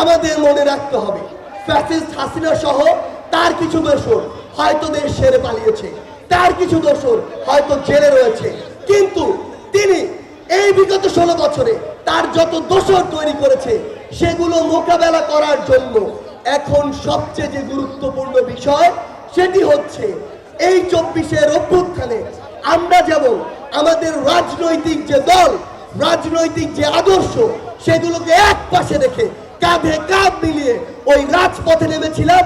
আমাদের মনে রাখতে হবে। ফ্যাসিস্ট হাসিনা সহ তার কিছু দোষর হয়তো দেশ সেরে পালিয়েছে। তার কিছু দোষর হয়তো জেলে রয়েছে। কিন্তু তিনি এই বিগত ষোলো বছরে তার যত দোষর তৈরি করেছে, সেগুলো মোকাবেলা করার জন্য এখন সবচেয়ে যে গুরুত্বপূর্ণ বিষয়, সেটি হচ্ছে এই চব্বিশের অভ্যুত্থানে আমরা যেমন আমাদের রাজনৈতিক যে দল, রাজনৈতিক যে আদর্শ, সেগুলোকে এক পাশে রেখে কাঁধে কাঁধ মিলিয়ে ওই রাজপথে নেমেছিলাম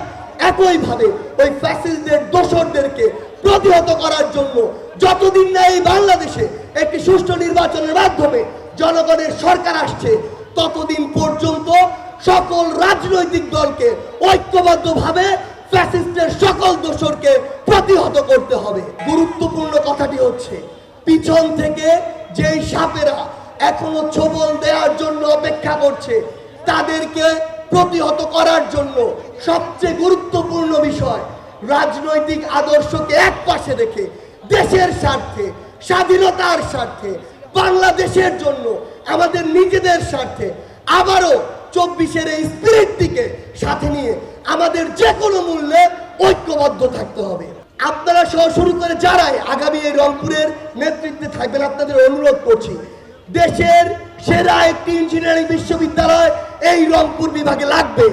একইভাবে ওই ফ্যাসিস্টদের দোসরদেরকে প্রতিহত করার জন্য। যতদিন না এই বাংলাদেশে একটি সুষ্ঠু নির্বাচনের মাধ্যমে জনগণের সরকার আসছে, ততদিন পর্যন্ত সকল রাজনৈতিক দলকে ঐক্যবদ্ধভাবে ফ্যাসিস্টের সকল দোসরকে প্রতিহত করতে হবে। গুরুত্বপূর্ণ কথাটি হচ্ছে, পিছন থেকে যেই সাপেরা এখনও ছবল দেওয়ার জন্য অপেক্ষা করছে তাদেরকে প্রতিহত করার জন্য সবচেয়ে গুরুত্বপূর্ণ বিষয়, রাজনৈতিক আদর্শকে এক পাশে রেখে দেশের স্বার্থে, স্বাধীনতার স্বার্থে, বাংলাদেশের জন্য, আমাদের নিজেদের স্বার্থে আবারও চব্বিশের এই স্পিরিটটিকে সাথে নিয়ে আমাদের যে কোনো মূল্যে ঐক্যবদ্ধ থাকতে হবে। আপনারা সহ শুরু করে যারাই আগামী এই রংপুরের নেতৃত্বে থাকবেন, আপনাদের অনুরোধ করছি, দেশের সেরা একটি ইঞ্জিনিয়ারিং বিশ্ববিদ্যালয় এই রংপুর বিভাগে লাগবে।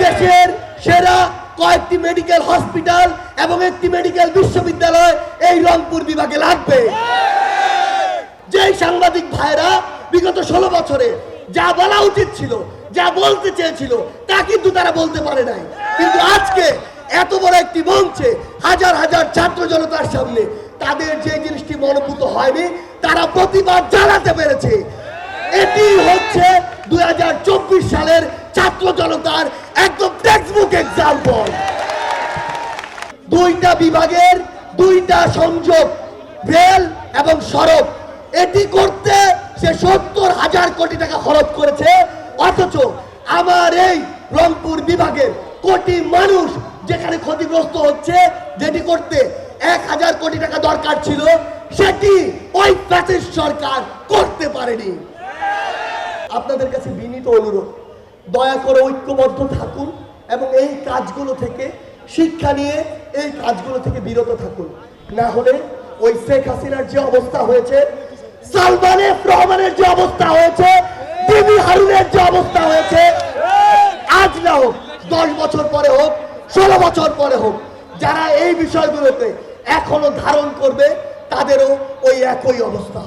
দেশের সেরা কয়েকটি মেডিকেল হসপিটাল এবং একটি মেডিকেল বিশ্ববিদ্যালয় এই রংপুর বিভাগে লাগবে। যে সাংবাদিক ভাইরা বিগত ষোলো বছরে যা বলা উচিত ছিল, যা বলতে চেয়েছিল, তা কিন্তু তারা বলতে পারে নাই। কিন্তু আজকে এত বড় একটি মঞ্চে হাজার হাজার ছাত্র জনতার সামনে তাদের যে জিনিসটি মনোভূত হয়নি, তারা প্রতিবাদ জানাতে পেরেছে। এটি হচ্ছে ছাত্র জনতার একদম টেক্সটবুক এক্সাম্পল দুইটা বিভাগের দুইটা সংযোগ, রেল এবং সড়ক। এটি করতে সে সত্তর হাজার কোটি টাকা খরচ করেছে, অথচ আমার এই রংপুর বিভাগের কোটি মানুষ যেখানে ক্ষতিগ্রস্ত হচ্ছে, যেটি করতে এক হাজার কোটি টাকা দরকার ছিল, সেটি ওই ফ্যাসিস্ট সরকার করতে পারেনি। আপনাদের কাছে বিনীত অনুরোধ দয়া করে ঐক্যবদ্ধ থাকুন এবং এই কাজগুলো থেকে শিক্ষা নিয়ে এই কাজগুলো থেকে বিরত থাকুন। না হলে ওই শেখ হাসিনার যে অবস্থা হয়েছে, সালমান এফ রহমানের যে অবস্থা হয়েছে, বিবি হারুনের যে অবস্থা হয়েছে, আজ না হোক, দশ বছর পরে হোক, ষোলো বছর পরে হোক, যারা এই বিষয়গুলোতে এখনও ধারণ করবে, তাদেরও ওই একই অবস্থা